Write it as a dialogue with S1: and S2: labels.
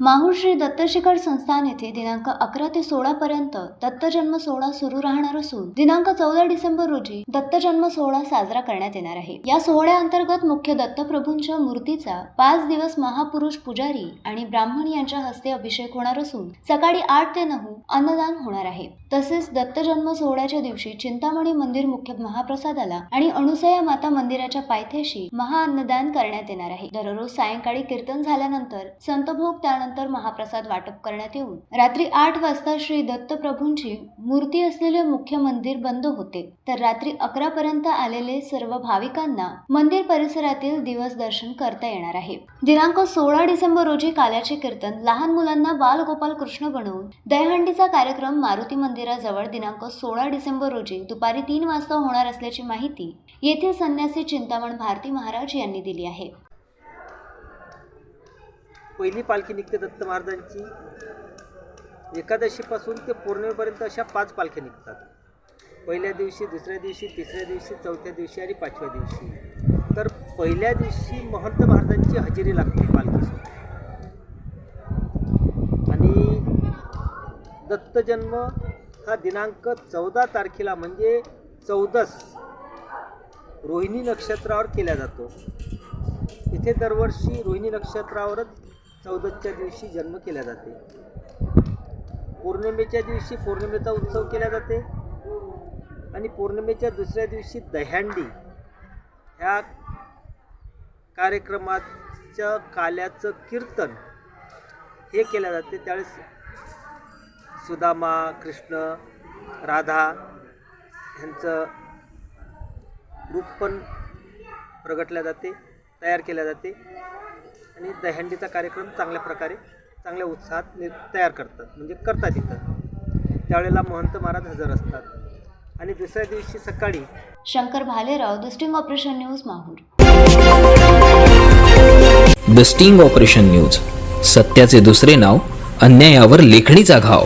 S1: माहूर श्री दत्तशिखर संस्थान येथे दिनांक अकरा ते सोळा पर्यंत दत्तजन्म सोहळा सुरू राहणार असून दिनांक चौदा डिसेंबर रोजी दत्तजन्म सोहळा साजरा करण्यात येणार आहे. या सोहळ्याअंतर्गत मुख्य दत्तप्रभूंच्या मूर्तीचा पाच दिवस महापुरुष पुजारी आणि ब्राह्मण यांच्या हस्ते अभिषेक होणार असून सकाळी आठ ते नऊ अन्नदान होणार आहे. तसेच दत्तजन्म सोहळ्याच्या दिवशी चिंतामणी मंदिर मुख्य महाप्रसादाला आणि अणुसया माता मंदिराच्या पायथ्याशी महाअन्नदान करण्यात येणार आहे. दररोज सायंकाळी कीर्तन झाल्यानंतर संतभोग त्यानंतर महाप्रसाद वाटप करण्यात येऊन रात्री आठ वाजता श्री दत्तप्रभूंची मूर्ती असलेले मुख्य मंदिर बंद होते. तर रात्री अकरा पर्यंत आलेले सर्व भाविकांना मंदिर परिसरातील दिवस दर्शन करता येणार आहे. दिनांक सोळा डिसेंबर रोजी काल्याचे कीर्तन लहान मुलांना बालगोपाल कृष्ण बनवून दहीहंडीचा कार्यक्रम मारुती मंदिराजवळ दिनांक सोळा डिसेंबर रोजी दुपारी तीन वाजता होणार असल्याची माहिती येथील संन्यासी चिंतामण भारती महाराज यांनी दिली आहे.
S2: पहिली पालखी निघते दत्त महाराजांची एकादशीपासून ते पौर्णिमेपर्यंत अशा पाच पालख्या निघतात. पहिल्या दिवशी दुसऱ्या दिवशी तिसऱ्या दिवशी चौथ्या दिवशी आणि पाचव्या दिवशी. तर पहिल्या दिवशी महंत महाराजांची हजेरी लागते पालखीसोबत आणि दत्तजन्म हा दिनांक चौदा तारखेला म्हणजे चौदस रोहिणी नक्षत्रावर केला जातो. इथे दरवर्षी रोहिणी नक्षत्रावरच चौदसच्या दिवशी जन्म केला जाते. पौर्णिमेच्या दिवशी पौर्णिमेचा उत्सव केला जाते. आणि पौर्णिमेच्या दुसऱ्या दिवशी दह्यांडी. ह्या कार्यक्रमाच्या काल्याचं कीर्तन हे केल्या जाते. त्यावेळेस सुदामा कृष्ण राधा ह्यांचं रूप पण प्रगटल्या जाते तयार केल्या जाते. आणि दहंडीचा कार्यक्रम चांगल्या प्रकारे चांगल्या उत्साहात नि तयार करतात. म्हणजे करतात इथं. त्यावेळेला महंत महाराज हजर असतात. आणि दुसऱ्या दिवशी सकाळी
S1: Shankar Bhalerao the sting operation news Mahur.
S3: The sting operation news. सत्याचे दुसरे नाव अन्यायावर लेखणीचा घाव.